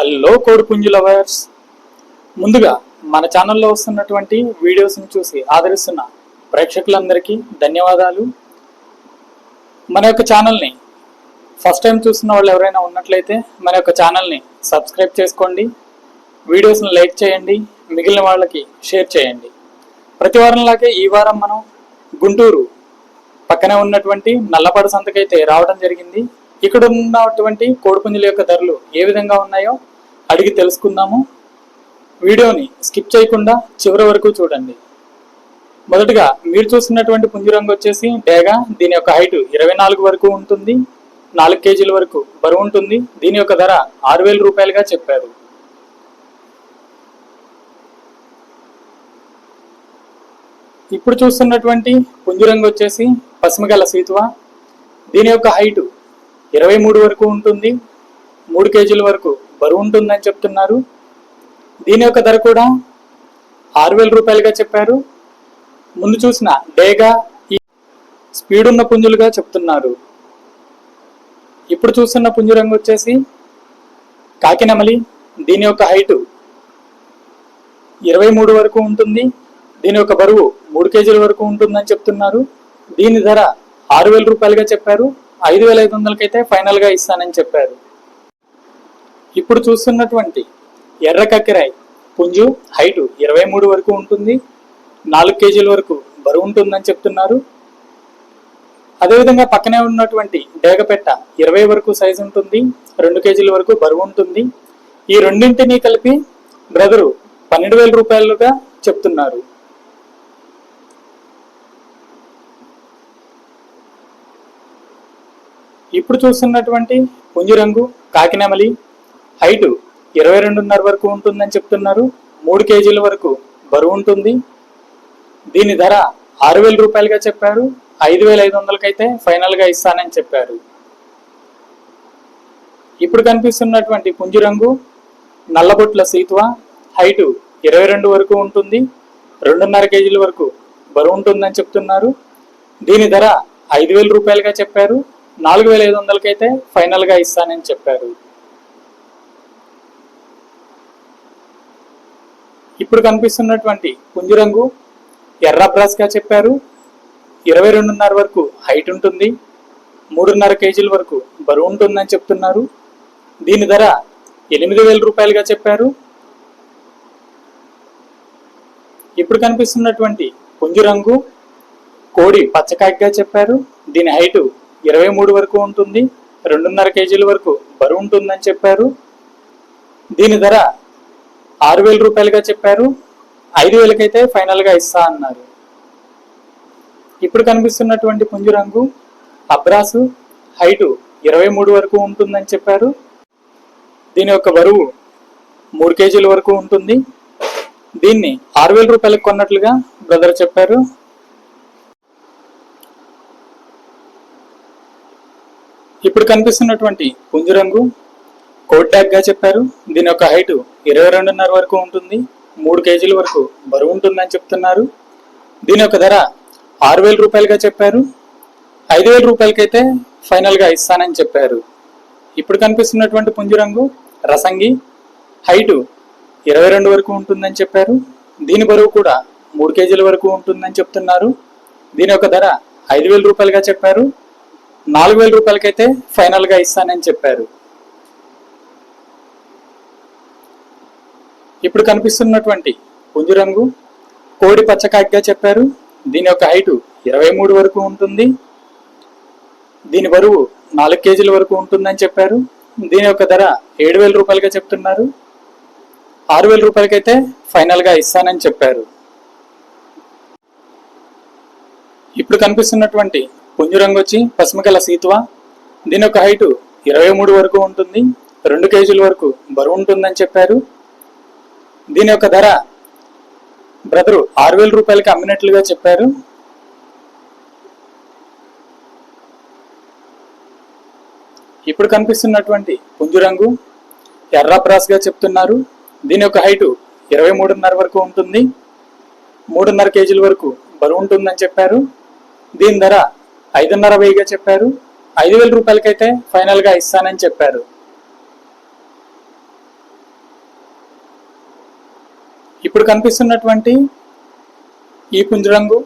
Hello కోడిపుంజు lovers. ముందుగా మన ఛానల్లో వస్తున్నటువంటి వీడియోస్ని చూసి ఆదరిస్తున్న ప్రేక్షకులందరికీ ధన్యవాదాలు. మన యొక్క ఛానల్ని ఫస్ట్ టైం చూస్తున్న వాళ్ళు ఎవరైనా ఉన్నట్లయితే మన యొక్క ఛానల్ని సబ్స్క్రైబ్ చేసుకోండి. వీడియోస్ని లైక్ చేయండి. మిగిలిన వాళ్ళకి షేర్ చేయండి. ప్రతి వారంలాగే ఈ వారం మనం గుంటూరు పక్కనే ఉన్నటువంటి నల్లపాడు సంతకైతే రావడం జరిగింది. ఇక్కడ ఉన్నటువంటి కోడిపుంజుల యొక్క ధరలు ఏ విధంగా ఉన్నాయో అడిగి తెలుసుకుందాము. వీడియోని స్కిప్ చేయకుండా చివరి వరకు చూడండి. మొదటగా మీరు చూస్తున్నటువంటి పుంజు రంగు వచ్చేసి డేగా. దీని యొక్క హైట్ ఇరవై నాలుగు వరకు ఉంటుంది. నాలుగు కేజీల వరకు బరువు ఉంటుంది. దీని యొక్క ధర ఆరు వేల రూపాయలుగా చెప్పారు. ఇప్పుడు చూస్తున్నటువంటి పుంజురంగు వచ్చేసి పసుమగల సీతువ. దీని యొక్క హైట్ ఇరవై మూడు వరకు ఉంటుంది. మూడు కేజీల వరకు బరువు ఉంటుందని చెప్తున్నారు. దీని యొక్క ధర కూడా ఆరు వేల రూపాయలుగా చెప్పారు. ముందు చూసిన డేగా ఈ స్పీడ్ ఉన్న పుంజులుగా చెప్తున్నారు. ఇప్పుడు చూస్తున్న పుంజు రంగు వచ్చేసి కాకినమలి. దీని యొక్క హైటు ఇరవై మూడు వరకు ఉంటుంది. దీని యొక్క బరువు మూడు కేజీల వరకు ఉంటుందని చెప్తున్నారు. దీని ధర ఆరు వేల రూపాయలుగా చెప్పారు. ఐదు వేల ఐదు వందలకైతే ఫైనల్గా ఇస్తానని చెప్పారు. ఇప్పుడు చూస్తున్నటువంటి ఎర్ర కక్కెరాయి పుంజు హైటు ఇరవై మూడు వరకు ఉంటుంది. నాలుగు కేజీల వరకు బరువు ఉంటుందని చెప్తున్నారు. అదేవిధంగా పక్కనే ఉన్నటువంటి డేగపెట్ట ఇరవై వరకు సైజు ఉంటుంది. రెండు కేజీల వరకు బరువు ఉంటుంది. ఈ రెండింటినీ కలిపి బ్రదరు పన్నెండు వేల రూపాయలుగా చెప్తున్నారు. ఇప్పుడు చూస్తున్నటువంటి పుంజురంగు కాకినమలి కాకినెమలి హైటు ఇరవై రెండున్నర వరకు ఉంటుందని చెప్తున్నారు. మూడు కేజీల వరకు బరువు ఉంటుంది. దీని ధర ఆరు వేల రూపాయలుగా చెప్పారు. ఐదు వేల ఐదు వందలకైతే ఫైనల్గా ఇస్తానని చెప్పారు. ఇప్పుడు కనిపిస్తున్నటువంటి పుంజు రంగు నల్లబొట్ల సీతువ హైటు ఇరవై రెండు వరకు ఉంటుంది. రెండున్నర కేజీల వరకు బరువు ఉంటుందని చెప్తున్నారు. దీని ధర ఐదు వేల రూపాయలుగా చెప్పారు. నాలుగు వేల ఐదు వందలకైతే ఫైనల్గా ఇస్తానని చెప్పారు. ఇప్పుడు కనిపిస్తున్నటువంటి పుంజు రంగు ఎర్ర బ్రాస్గా చెప్పారు. ఇరవై రెండున్నర వరకు హైట్ ఉంటుంది. మూడున్నర కేజీల వరకు బరువు ఉంటుందని చెప్తున్నారు. దీని ధర ఎనిమిది వేల రూపాయలుగా చెప్పారు. ఇప్పుడు కనిపిస్తున్నటువంటి పుంజు రంగు కోడి పచ్చకాయగా చెప్పారు. దీని హైటు ఇరవై మూడు వరకు ఉంటుంది. రెండున్నర కేజీల వరకు బరువు ఉంటుందని చెప్పారు. దీని ధర ఆరు వేల రూపాయలుగా చెప్పారు. ఐదు వేలకైతే ఫైనల్గా ఇస్తా అన్నారు. ఇప్పుడు కనిపిస్తున్నటువంటి పుంజు రంగు అబ్రాసు హైటు ఇరవై మూడు వరకు ఉంటుందని చెప్పారు. దీని యొక్క బరువు మూడు కేజీల వరకు ఉంటుంది. దీన్ని ఆరు వేల రూపాయలకు కొన్నట్లుగా బ్రదర్ చెప్పారు. ఇప్పుడు కనిపిస్తున్నటువంటి పుంజు రంగు కోట్ ట్యాగ్గా చెప్పారు. దీని యొక్క హైట్ ఇరవై రెండున్నర వరకు ఉంటుంది. మూడు కేజీల వరకు బరువు ఉంటుందని చెప్తున్నారు. దీని యొక్క ధర ఆరు వేల రూపాయలుగా చెప్పారు. ఐదు వేల రూపాయలకైతే ఫైనల్గా ఇస్తానని చెప్పారు. ఇప్పుడు కనిపిస్తున్నటువంటి పుంజురంగు రసంగి హైటు ఇరవై రెండు వరకు ఉంటుందని చెప్పారు. దీని బరువు కూడా మూడు కేజీల వరకు ఉంటుందని చెప్తున్నారు. దీని యొక్క ధర ఐదు వేల రూపాయలుగా చెప్పారు. నాలుగు వేల రూపాయలకైతే ఫైనల్గా ఇస్తానని చెప్పారు. ఇప్పుడు కనిపిస్తున్నటువంటి పుంజు రంగు కోడి పచ్చకాకిగా చెప్పారు. దీని యొక్క హైటు ఇరవై మూడు వరకు ఉంటుంది. దీని బరువు నాలుగు కేజీల వరకు ఉంటుందని చెప్పారు. దీని యొక్క ధర ఏడు వేల రూపాయలుగా చెప్తున్నారు. ఆరు వేల రూపాయలకైతే ఫైనల్గా ఇస్తానని చెప్పారు. ఇప్పుడు కనిపిస్తున్నటువంటి పుంజురంగు వచ్చి పసుమగల సీతువ. దీని యొక్క హైటు ఇరవై మూడు వరకు ఉంటుంది. రెండు కేజీల వరకు బరువు ఉంటుందని చెప్పారు. దీని యొక్క ధర బ్రదరు ఆరు వేల రూపాయలకి అమ్మినట్లుగా చెప్పారు. ఇప్పుడు కనిపిస్తున్నటువంటి పుంజురంగు ఎర్ర ప్రాస్గా చెప్తున్నారు. దీని యొక్క హైటు ఇరవై మూడున్నర వరకు ఉంటుంది. మూడున్నర కేజీల వరకు బరువు ఉంటుందని చెప్పారు. దీని ధర ఐదున్నర వెయ్యిగా చెప్పారు. ఐదు వేల రూపాయలకైతే ఫైనల్గా ఇస్తానని చెప్పారు. ఇప్పుడు కనిపిస్తున్నటువంటి ఈ పుంజు రంగు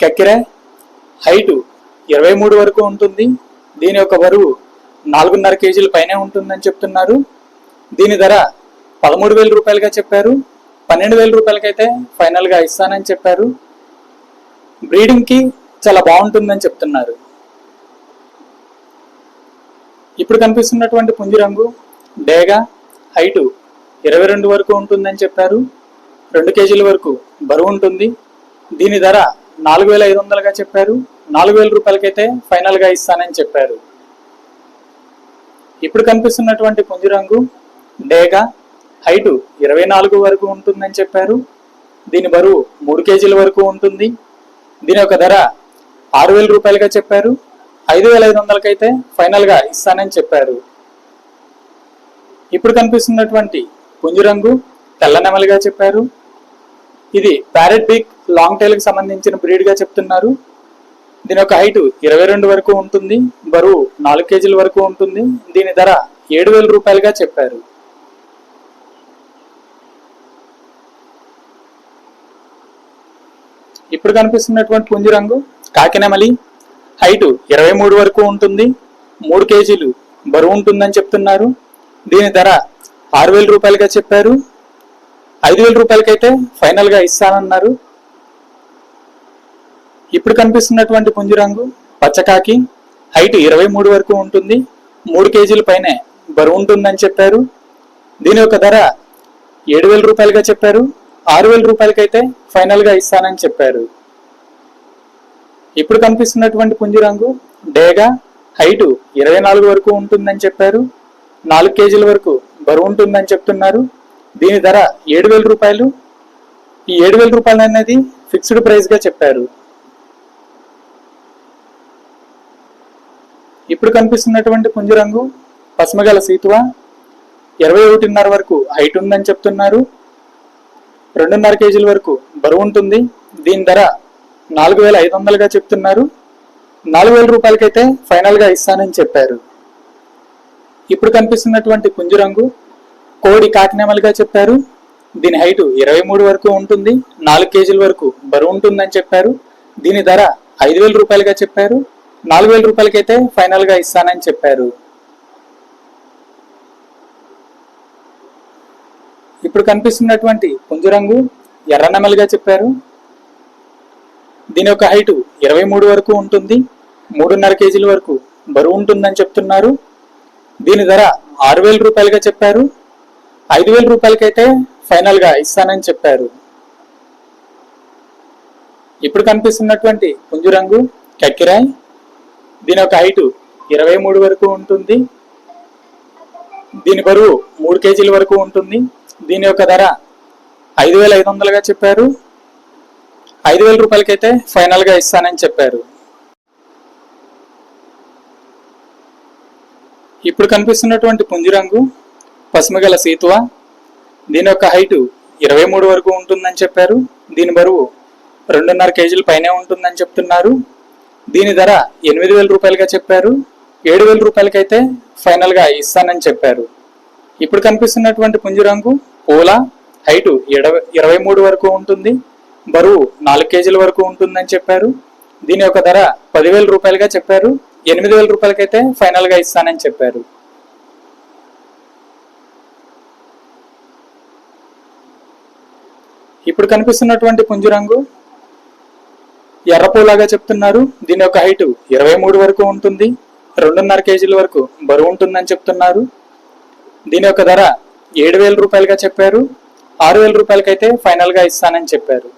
కక్కెర హైటు ఇరవై మూడు వరకు ఉంటుంది. దీని యొక్క బరువు నాలుగున్నర కేజీల పైనే ఉంటుందని చెప్తున్నారు. దీని ధర పదమూడు వేల రూపాయలుగా చెప్పారు. పన్నెండు వేల రూపాయలకైతే ఫైనల్గా ఇస్తానని చెప్పారు. బ్రీడింగ్కి చాలా బాగుంటుందని చెప్తున్నారు. ఇప్పుడు కనిపిస్తున్నటువంటి పుంజు రంగు డేగా హైటు ఇరవై రెండు వరకు ఉంటుందని చెప్పారు. రెండు కేజీల వరకు బరువు ఉంటుంది. దీని ధర నాలుగు వేల ఐదు వందలుగా చెప్పారు. నాలుగు వేల రూపాయలకైతే ఫైనల్గా ఇస్తానని చెప్పారు. ఇప్పుడు కనిపిస్తున్నటువంటి పుంజు రంగు డేగా హైటు ఇరవై నాలుగు వరకు ఉంటుందని చెప్పారు. దీని బరువు మూడు కేజీల వరకు ఉంటుంది. దీని యొక్క ధర ఆరు వేల రూపాయలుగా చెప్పారు. ఐదు వేల ఐదు వందలకైతే ఫైనల్గా ఇస్తానని చెప్పారు. ఇప్పుడు కనిపిస్తున్నటువంటి పుంజు రంగు తెల్ల నెమలిగా చెప్పారు. ఇది ప్యారెట్ బిగ్ లాంగ్ టైల్కి సంబంధించిన బ్రీడ్గా చెప్తున్నారు. దీని యొక్క హైట్ ఇరవై రెండు వరకు ఉంటుంది. బరువు నాలుగు కేజీల వరకు ఉంటుంది. దీని ధర ఏడు వేల రూపాయలుగా చెప్పారు. ఇప్పుడు కనిపిస్తున్నటువంటి పుంజు రంగు హైటు ఇరవై మూడు వరకు ఉంటుంది. మూడు కేజీలు బరువు ఉంటుందని చెప్తున్నారు. దీని ధర ఆరు వేల రూపాయలుగా చెప్పారు. ఐదు వేల రూపాయలకైతే ఫైనల్గా ఇస్తానన్నారు. ఇప్పుడు కనిపిస్తున్నటువంటి పుంజు రంగు పచ్చకాకి హైట్ ఇరవై మూడు వరకు ఉంటుంది. మూడు కేజీల పైనే బరువు ఉంటుందని చెప్పారు. దీని యొక్క ధర ఏడు వేల రూపాయలుగా చెప్పారు. ఆరు వేల రూపాయలకైతే ఫైనల్గా ఇస్తానని చెప్పారు. ఇప్పుడు కనిపిస్తున్నటువంటి పుంజు రంగు డేగా హైటు ఇరవై నాలుగు వరకు ఉంటుందని చెప్పారు. నాలుగు కేజీల వరకు బరువు ఉంటుందని చెప్తున్నారు. దీని ధర ఏడు వేల రూపాయలు. ఈ ఏడు వేల రూపాయలు అనేది ఫిక్స్డ్ ప్రైస్గా చెప్పారు. ఇప్పుడు కనిపిస్తున్నటువంటి పుంజు రంగు పసుమగల సీతువ. ఇరవై ఒకటిన్నర వరకు హైట్ ఉందని చెప్తున్నారు. రెండున్నర కేజీల వరకు బరువు ఉంటుంది. దీని ధర నాలుగు వేల ఐదు వందలుగా చెప్తున్నారు. నాలుగు వేల రూపాయలకైతే ఫైనల్గా ఇస్తానని చెప్పారు. ఇప్పుడు కనిపిస్తున్నటువంటి పుంజు రంగు కోడి కాకినెమలుగా చెప్పారు. దీని హైటు ఇరవై మూడు వరకు ఉంటుంది. నాలుగు కేజీల వరకు బరువు ఉంటుందని చెప్పారు. దీని ధర ఐదు వేల రూపాయలుగా చెప్పారు. నాలుగు వేల రూపాయలకైతే ఫైనల్గా ఇస్తానని చెప్పారు. ఇప్పుడు కనిపిస్తున్నటువంటి పుంజురంగు ఎర్ర నెమలిగా చెప్పారు. దీని యొక్క హైటు ఇరవై మూడు వరకు ఉంటుంది. మూడున్నర కేజీల వరకు బరువు ఉంటుందని చెప్తున్నారు. దీని ధర ఆరు వేల రూపాయలుగా చెప్పారు. ఐదు వేల రూపాయలకైతే ఫైనల్గా ఇస్తానని చెప్పారు. ఇప్పుడు కనిపిస్తున్నటువంటి పుంజు రంగు కక్కిరాయ్. దీని యొక్క హైటు ఇరవై మూడు వరకు ఉంటుంది. దీని బరువు మూడు కేజీల వరకు ఉంటుంది. దీని యొక్క ధర ఐదు వేల ఐదు వందలుగా చెప్పారు. ఐదు వేల రూపాయలకైతే ఫైనల్గా ఇస్తానని చెప్పారు. ఇప్పుడు కనిపిస్తున్నటువంటి పుంజు రంగు పసుమగల సీతువ? దీని యొక్క హైటు ఇరవై మూడు వరకు ఉంటుందని చెప్పారు. దీని బరువు రెండున్నర కేజీల పైనే ఉంటుందని చెప్తున్నారు. దీని ధర ఎనిమిది వేల రూపాయలుగా చెప్పారు. ఏడు వేల రూపాయలకైతే ఫైనల్గా ఇస్తానని చెప్పారు. ఇప్పుడు కనిపిస్తున్నటువంటి పుంజురంగు పూల హైటు ఇరవై ఇరవై మూడు వరకు ఉంటుంది. బరువు నాలుగు కేజీల వరకు ఉంటుందని చెప్పారు. దీని యొక్క ధర పదివేల రూపాయలుగా చెప్పారు. ఎనిమిది వేల రూపాయలకైతే ఫైనల్గా ఇస్తానని చెప్పారు. ఇప్పుడు కనిపిస్తున్నటువంటి పుంజు రంగు ఎర్రపూలాగా చెప్తున్నారు. దీని యొక్క హైటు ఇరవై మూడు వరకు ఉంటుంది. రెండున్నర కేజీల వరకు బరువు ఉంటుందని చెప్తున్నారు. దీని యొక్క ధర ఏడు వేల రూపాయలుగా చెప్పారు. ఆరు వేల రూపాయలకైతే ఫైనల్గా ఇస్తానని చెప్పారు.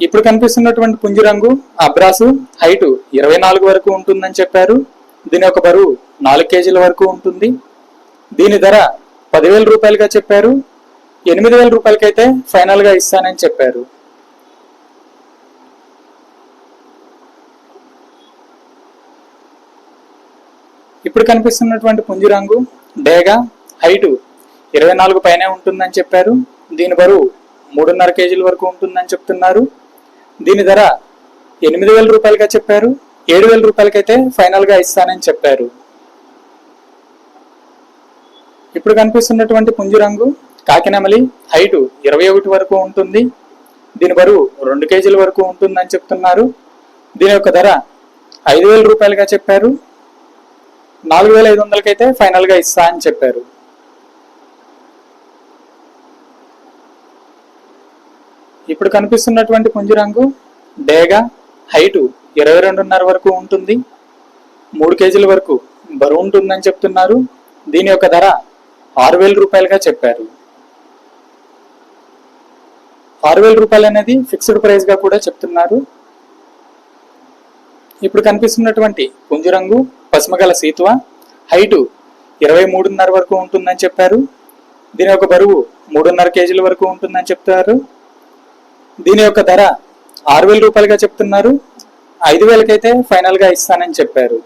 ఇప్పుడు కనిపిస్తున్నటువంటి పుంజు రంగు అబ్రాసు హైటు ఇరవై నాలుగు వరకు ఉంటుందని చెప్పారు. దీని యొక్క బరువు నాలుగు కేజీల వరకు ఉంటుంది. దీని ధర పదివేల రూపాయలుగా చెప్పారు. ఎనిమిది వేల రూపాయలకైతే ఫైనల్గా ఇస్తానని చెప్పారు. ఇప్పుడు కనిపిస్తున్నటువంటి పుంజు రంగు డేగా హైటు ఇరవై నాలుగు పైనే ఉంటుందని చెప్పారు. దీని బరువు మూడున్నర కేజీల వరకు ఉంటుందని చెప్తున్నారు. దీని ధర ఎనిమిది వేల రూపాయలుగా చెప్పారు. ఏడు వేల రూపాయలకైతే ఫైనల్గా ఇస్తానని చెప్పారు. ఇప్పుడు కనిపిస్తున్నటువంటి పుంజు రంగు కాకినమలి హైటు ఇరవై ఒకటి వరకు ఉంటుంది. దీని బరువు రెండు కేజీల వరకు ఉంటుందని చెప్తున్నారు. దీని యొక్క ధర ఐదు వేల రూపాయలుగా చెప్పారు. నాలుగు వేల ఐదు వందలకైతే ఫైనల్గా ఇస్తా అని చెప్పారు. ఇప్పుడు కనిపిస్తున్నటువంటి పుంజు రంగు డేగా హైటు ఇరవై రెండున్నర వరకు ఉంటుంది. మూడు కేజీల వరకు బరువు ఉంటుందని చెప్తున్నారు. దీని యొక్క ధర ఆరు వేల రూపాయలుగా చెప్పారు. ఆరు వేల రూపాయలు అనేది ఫిక్స్డ్ ప్రైస్గా కూడా చెప్తున్నారు. ఇప్పుడు కనిపిస్తున్నటువంటి పుంజు రంగు పసుమగల సీతువ హైటు ఇరవై మూడున్నర వరకు ఉంటుందని చెప్పారు. దీని యొక్క బరువు మూడున్నర కేజీల వరకు ఉంటుందని చెప్తారు. దీని యొక్క ధర ఆరు వేల రూపాయలుగా చెప్తున్నారు. ఐదు వేలకైతే ఫైనల్గా ఇస్తానని చెప్పారు.